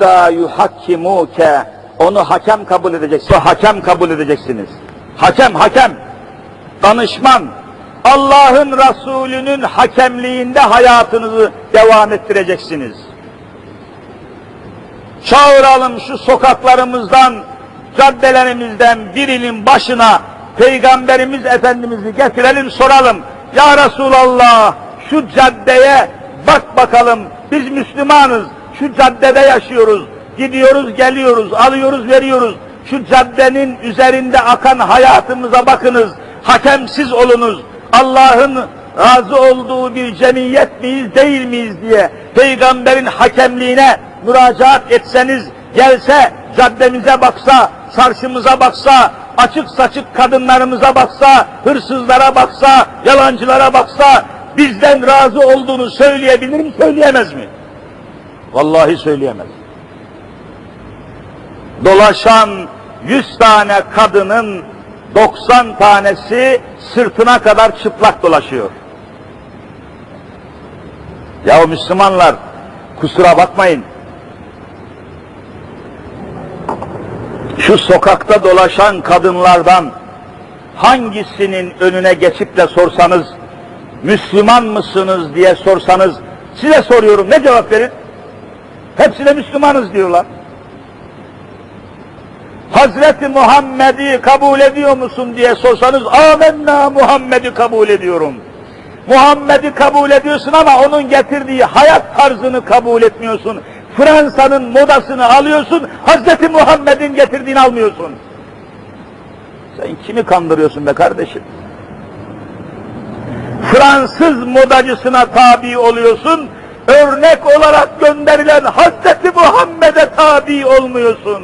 hatta yuhakkimuke onu hakem kabul edeceksin. Hakem kabul edeceksiniz. Hakem, hakem. Danışman. Allah'ın Resulü'nün hakemliğinde hayatınızı devam ettireceksiniz. Çağıralım şu sokaklarımızdan, caddelerimizden birinin başına Peygamberimiz Efendimiz'i getirelim soralım. Ya Resulallah şu caddeye bak bakalım biz Müslümanız. Şu caddede yaşıyoruz. Gidiyoruz geliyoruz, alıyoruz veriyoruz. Şu caddenin üzerinde akan hayatımıza bakınız. Hakemsiz olunuz. Allah'ın razı olduğu bir cemiyet miyiz değil miyiz diye peygamberin hakemliğine müracaat etseniz gelse caddemize baksa, sarşımıza baksa, açık saçık kadınlarımıza baksa, hırsızlara baksa, yalancılara baksa bizden razı olduğunu söyleyebilir mi, söyleyemez mi? Vallahi söyleyemez. Dolaşan 100 tane kadının 90 tanesi sırtına kadar çıplak dolaşıyor. Ya Müslümanlar kusura bakmayın. Şu sokakta dolaşan kadınlardan hangisinin önüne geçip de sorsanız Müslüman mısınız diye sorsanız size soruyorum ne cevap verin? Hepsi de Müslümanız diyorlar. Hazreti Muhammed'i kabul ediyor musun diye sorsanız amenna Muhammed'i kabul ediyorum. Muhammed'i kabul ediyorsun ama onun getirdiği hayat tarzını kabul etmiyorsun. Fransa'nın modasını alıyorsun, Hazreti Muhammed'in getirdiğini almıyorsun. Sen kimi kandırıyorsun be kardeşim? Fransız modacısına tabi oluyorsun, örnek olarak gönderilen Hazreti Muhammed'e tabi olmuyorsun.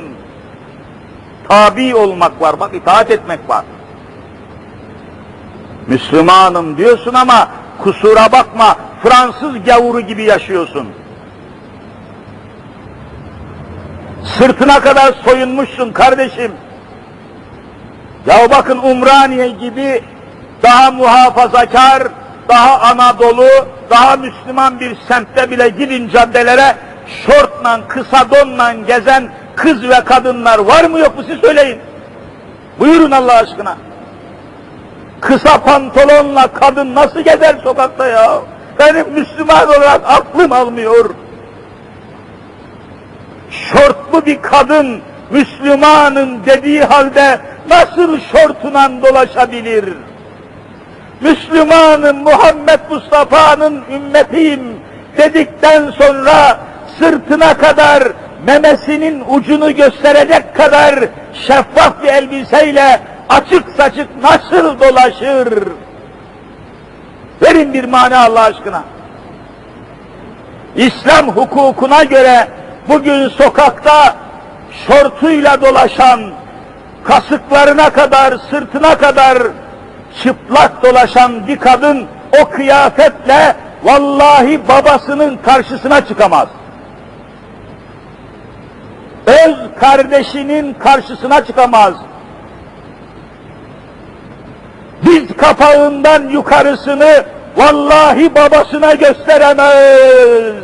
Tabi olmak var, bak itaat etmek var. Müslümanım diyorsun ama kusura bakma Fransız gavuru gibi yaşıyorsun. Sırtına kadar soyunmuşsun kardeşim. Ya bakın Umraniye gibi daha muhafazakar, daha Anadolu, daha Müslüman bir semtte bile gidin caddelere şortla, kısa donla gezen kız ve kadınlar var mı yok mu siz söyleyin. Buyurun Allah aşkına. Kısa pantolonla kadın nasıl gezer sokakta ya? Benim Müslüman olarak aklım almıyor. Şortlu bir kadın Müslümanın dediği halde nasıl şortuna dolaşabilir? Müslümanım Muhammed Mustafa'nın ümmetiyim dedikten sonra sırtına kadar memesinin ucunu gösterecek kadar şeffaf bir elbiseyle açık saçık nasıl dolaşır? Verin bir mana Allah aşkına. İslam hukukuna göre bugün sokakta şortuyla dolaşan, kasıklarına kadar, sırtına kadar çıplak dolaşan bir kadın o kıyafetle vallahi babasının karşısına çıkamaz. Öz kardeşinin karşısına çıkamaz. Diz kapağından yukarısını vallahi babasına gösteremez.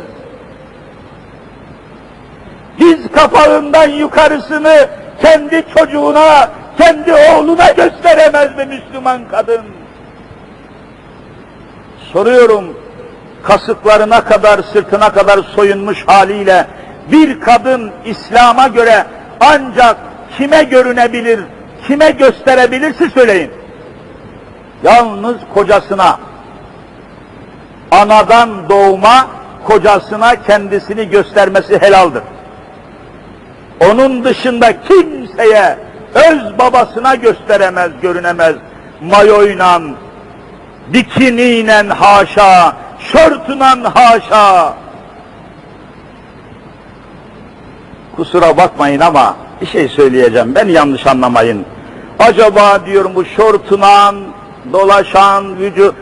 Diz kapağından yukarısını kendi çocuğuna, kendi oğluna gösteremez mi Müslüman kadın? Soruyorum, kasıklarına kadar, sırtına kadar soyunmuş haliyle bir kadın İslam'a göre ancak kime görünebilir, kime gösterebilir siz söyleyin. Yalnız kocasına, anadan doğma kocasına kendisini göstermesi helaldir. Onun dışında kimseye öz babasına gösteremez, görünemez. Mayoyla, bikiniyle haşa, şortla haşa. Kusura bakmayın ama bir şey söyleyeceğim, ben yanlış anlamayın. Acaba diyorum bu şortuna dolaşan vücut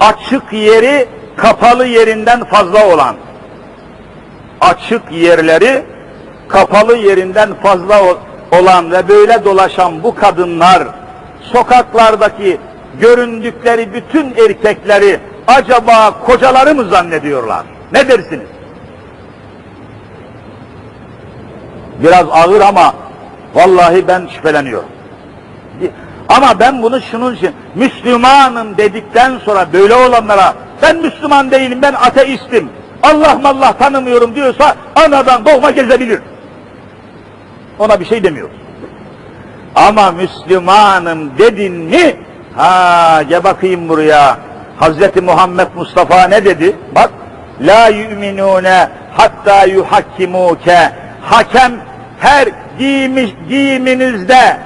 açık yeri kapalı yerinden fazla olan açık yerleri kapalı yerinden fazla olan ve böyle dolaşan bu kadınlar sokaklardaki göründükleri bütün erkekleri acaba kocaları mı zannediyorlar? Ne dersiniz? Biraz ağır ama vallahi ben şüpheleniyorum. Ama ben bunu şunun için, Müslümanım dedikten sonra böyle olanlara, ben Müslüman değilim, ben ateistim, Allah mallah tanımıyorum diyorsa anadan doğma gezebilir. Ona bir şey demiyoruz. Ama Müslümanım dedin mi, ha gel bakayım buraya, Hazreti Muhammed Mustafa ne dedi? Bak, la yu'minune hatta yuhakkimuke, hakem her giymiş, giyiminizde,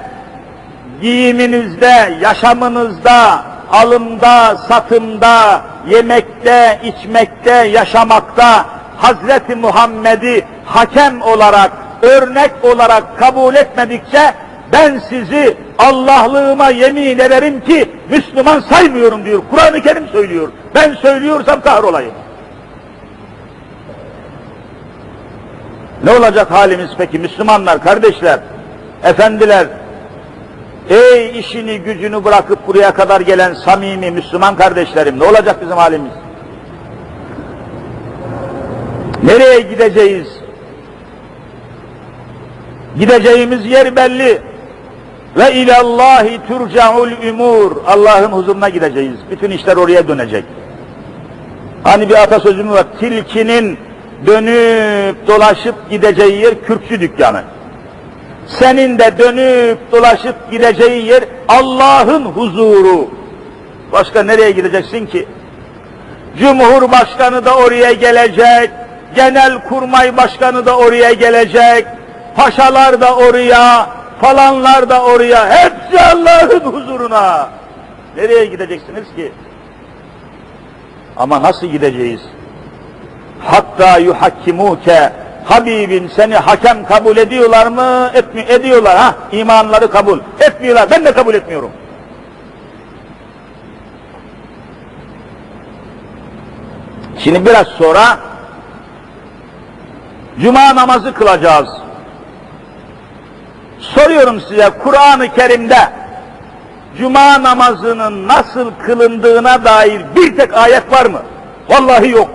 giyiminizde, yaşamınızda, alımda, satımda, yemekte, içmekte, yaşamakta Hazreti Muhammed'i hakem olarak, örnek olarak kabul etmedikçe ben sizi Allah'lığıma yemin ederim ki Müslüman saymıyorum diyor. Kur'an-ı Kerim söylüyor. Ben söylüyorsam kahrolayım. Ne olacak halimiz peki Müslümanlar, kardeşler, efendiler, Ey işini gücünü bırakıp buraya kadar gelen samimi Müslüman kardeşlerim ne olacak bizim halimiz? Nereye gideceğiz? Gideceğimiz yer belli. Ve ilallahi turcaul umur. Allah'ın huzuruna gideceğiz. Bütün işler oraya dönecek. Hani bir atasözü mü var? Tilkinin dönüp dolaşıp gideceği yer kürkçü dükkanı senin de dönüp dolaşıp gideceği yer Allah'ın huzuru. Başka nereye gideceksin ki? Cumhurbaşkanı da oraya gelecek, genel kurmay başkanı da oraya gelecek, paşalar da oraya, falanlar da oraya, hepsi Allah'ın huzuruna. Nereye gideceksiniz ki? Ama nasıl gideceğiz? Hatta yuhakkimuke Habibim seni hakem kabul ediyorlar mı? Etmi ediyorlar ha. İmanları kabul. Etmiyorlar. Ben de kabul etmiyorum. Şimdi biraz sonra Cuma namazı kılacağız. Soruyorum size Kur'an-ı Kerim'de Cuma namazının nasıl kılındığına dair bir tek ayet var mı? Vallahi yok.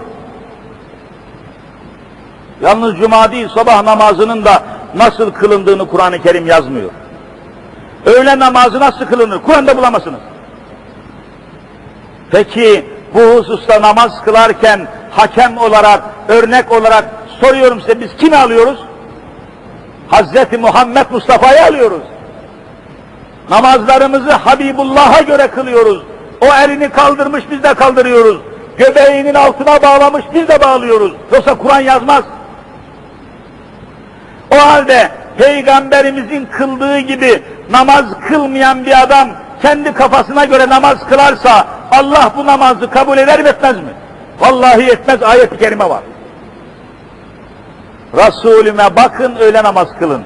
Yalnız cuma değil sabah namazının da nasıl kılındığını Kur'an-ı Kerim yazmıyor. Öğle namazı nasıl kılınır? Kur'an'da bulamazsınız. Peki bu hususta namaz kılarken hakem olarak, örnek olarak soruyorum size biz kimi alıyoruz? Hazreti Muhammed Mustafa'yı alıyoruz. Namazlarımızı Habibullah'a göre kılıyoruz. O elini kaldırmış biz de kaldırıyoruz. Göbeğinin altına bağlamış biz de bağlıyoruz. Yoksa Kur'an yazmaz. O halde peygamberimizin kıldığı gibi namaz kılmayan bir adam kendi kafasına göre namaz kılarsa Allah bu namazı kabul eder mi etmez mi? Vallahi etmez ayet-i kerime var. Resulüme bakın öyle namaz kılın.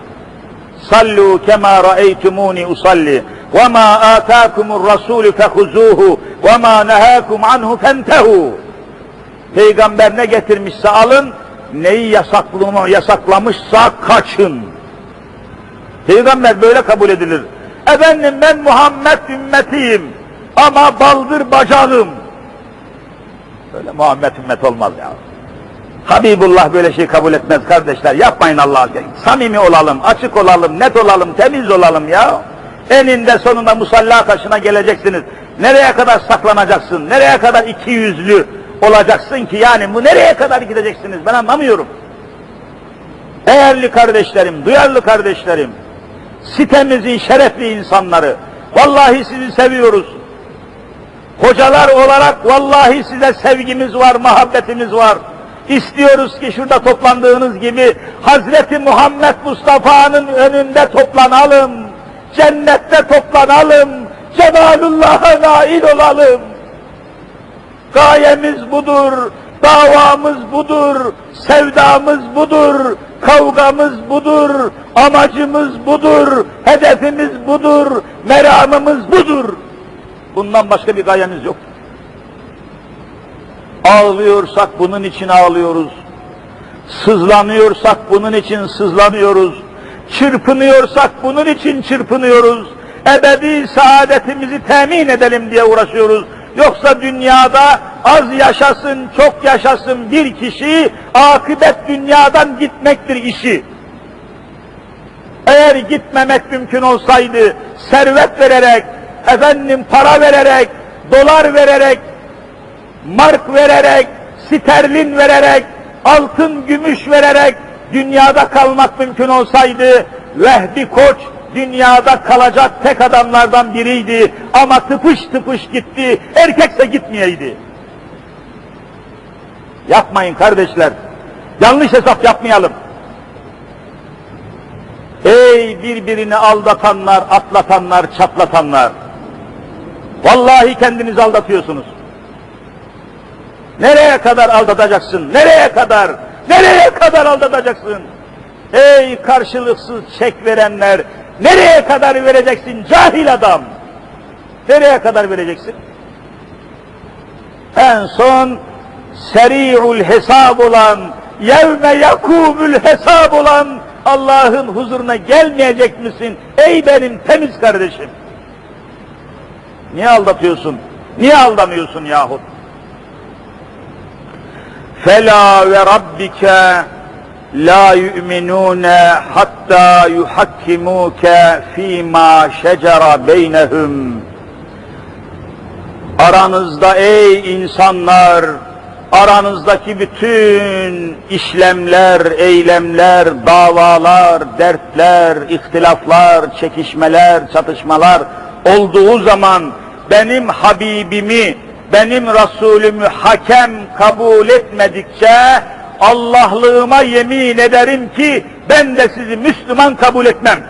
Sallu kema ra'eytumuni usalli ve ma ataakumur rasulü fehuzuhu ve ma nehakum anhu fentehu. Peygamber ne getirmişse alın, neyi yasaklamışsa kaçın. Peygamber böyle kabul edilir. Efendim ben Muhammed ümmetiyim ama baldır bacağım. Böyle Muhammed ümmet olmaz ya. Habibullah böyle şey kabul etmez kardeşler. Yapmayın Allah'a. Samimi olalım, açık olalım, net olalım, temiz olalım ya. Eninde sonunda musalla taşına geleceksiniz. Nereye kadar saklanacaksın? Nereye kadar iki yüzlü olacaksın ki yani bu nereye kadar gideceksiniz ben anlamıyorum. Değerli kardeşlerim, duyarlı kardeşlerim, sitemizin şerefli insanları, vallahi sizi seviyoruz. Hocalar olarak vallahi size sevgimiz var, muhabbetimiz var. İstiyoruz ki şurada toplandığınız gibi Hazreti Muhammed Mustafa'nın önünde toplanalım. Cennette toplanalım. Cemalullah'a nail olalım. Gayemiz budur, davamız budur, sevdamız budur, kavgamız budur, amacımız budur, hedefimiz budur, meramımız budur. Bundan başka bir gayemiz yok. Ağlıyorsak bunun için ağlıyoruz. Sızlanıyorsak bunun için sızlanıyoruz. Çırpınıyorsak bunun için çırpınıyoruz. Ebedi saadetimizi temin edelim diye uğraşıyoruz. Yoksa dünyada az yaşasın, çok yaşasın bir kişi, akıbet dünyadan gitmektir işi. Eğer gitmemek mümkün olsaydı servet vererek, efendim para vererek, dolar vererek, mark vererek, sterlin vererek, altın, gümüş vererek dünyada kalmak mümkün olsaydı Vehbi Koç dünyada kalacak tek adamlardan biriydi ama tıpış tıpış gitti, erkekse gitmeyeydi. Yapmayın kardeşler, yanlış hesap yapmayalım. Ey birbirini aldatanlar, atlatanlar, çatlatanlar! Vallahi kendinizi aldatıyorsunuz. Nereye kadar aldatacaksın? Nereye kadar? Nereye kadar aldatacaksın? Ey karşılıksız çek verenler! Nereye kadar vereceksin cahil adam? Nereye kadar vereceksin? En son seri'ul hesab olan, yevme yakumul hesab olan Allah'ın huzuruna gelmeyecek misin? Ey benim temiz kardeşim! Niye aldatıyorsun? Niye aldamıyorsun yahut? Fela ve rabbike la yu'minune hatta yuhakkimuke fîmâ şecera beynehum. Aranızda ey insanlar, aranızdaki bütün işlemler, eylemler, davalar, dertler, ihtilaflar, çekişmeler, çatışmalar olduğu zaman benim Habibimi, benim Resulümü hakem kabul etmedikçe Allah'lığıma yemin ederim ki ben de sizi Müslüman kabul etmem.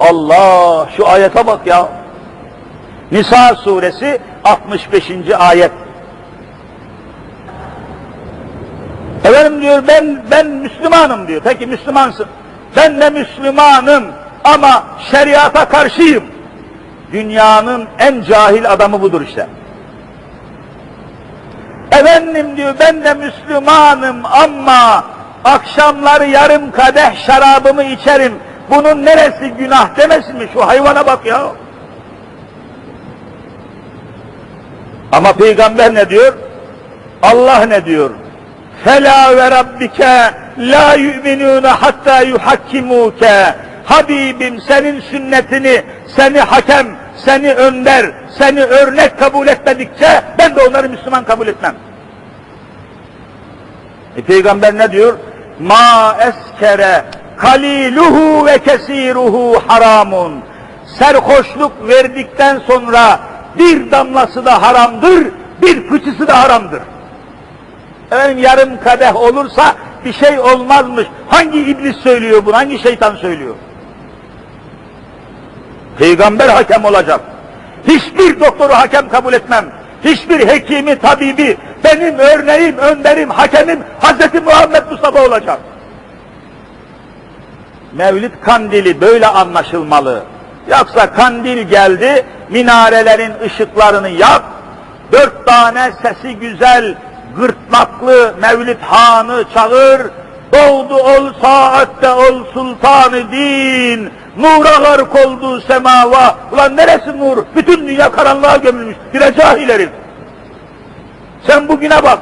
Allah şu ayete bak ya. Nisa suresi 65. ayet. Efendim diyor ben ben Müslümanım diyor. Peki Müslümansın. Ben de Müslümanım ama şeriata karşıyım. Dünyanın en cahil adamı budur işte. Efendim diyor ben de Müslümanım ama akşamları yarım kadeh şarabımı içerim. Bunun neresi günah demesin mi? Şu hayvana bak ya. Ama peygamber ne diyor? Allah ne diyor? Fela ve rabbike la yu'minune hatta yuhakkimuke. Habibim senin sünnetini, seni hakem, seni önder, seni örnek kabul etmedikçe ben de onları Müslüman kabul etmem. E, Peygamber ne diyor? Ma eskere kaliluhu ve kesiruhu haramun. Serhoşluk verdikten sonra bir damlası da haramdır, bir fıçısı da haramdır. Efendim yarım kadeh olursa bir şey olmazmış. Hangi iblis söylüyor bunu, hangi şeytan söylüyor? Peygamber hakem olacak. Hiçbir doktoru hakem kabul etmem. Hiçbir hekimi, tabibi, benim örneğim, önderim, hakemim Hz. Muhammed Mustafa olacak. Mevlid kandili böyle anlaşılmalı. Yoksa kandil geldi, minarelerin ışıklarını yak, dört tane sesi güzel, gırtlaklı Mevlid Han'ı çağır, doğdu ol saatte ol sultanı din, nura gark oldu semava. Ulan neresi nur? Bütün dünya karanlığa gömülmüş. Bire cahil herif. Sen bugüne bak.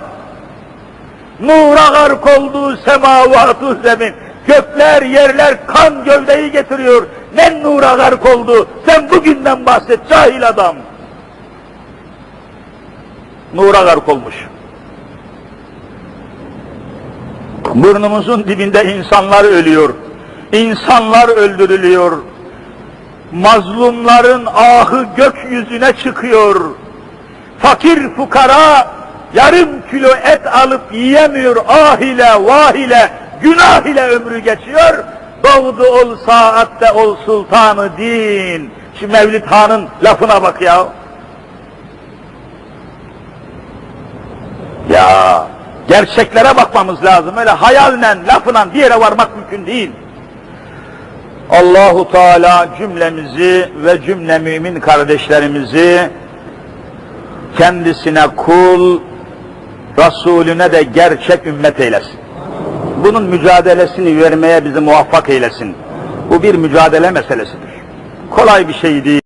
Nura gark oldu semavatu zemin. Gökler, yerler kan gövdeyi getiriyor. Ne nura gark oldu? Sen bugünden bahset cahil adam. Nura gark olmuş. Burnumuzun dibinde insanlar ölüyor. İnsanlar öldürülüyor. Mazlumların ahı gökyüzüne çıkıyor. Fakir fukara yarım kilo et alıp yiyemiyor ah ile vah ile günah ile ömrü geçiyor. Doğdu ol saatte ol sultanı din. Şu Mevlid Han'ın lafına bak ya. Ya gerçeklere bakmamız lazım. Öyle hayallen, lafla bir yere varmak mümkün değil. Allahu Teala cümlemizi ve cümle mümin kardeşlerimizi kendisine kul, Resulüne de gerçek ümmet eylesin. Bunun mücadelesini vermeye bizi muvaffak eylesin. Bu bir mücadele meselesidir. Kolay bir şey değil.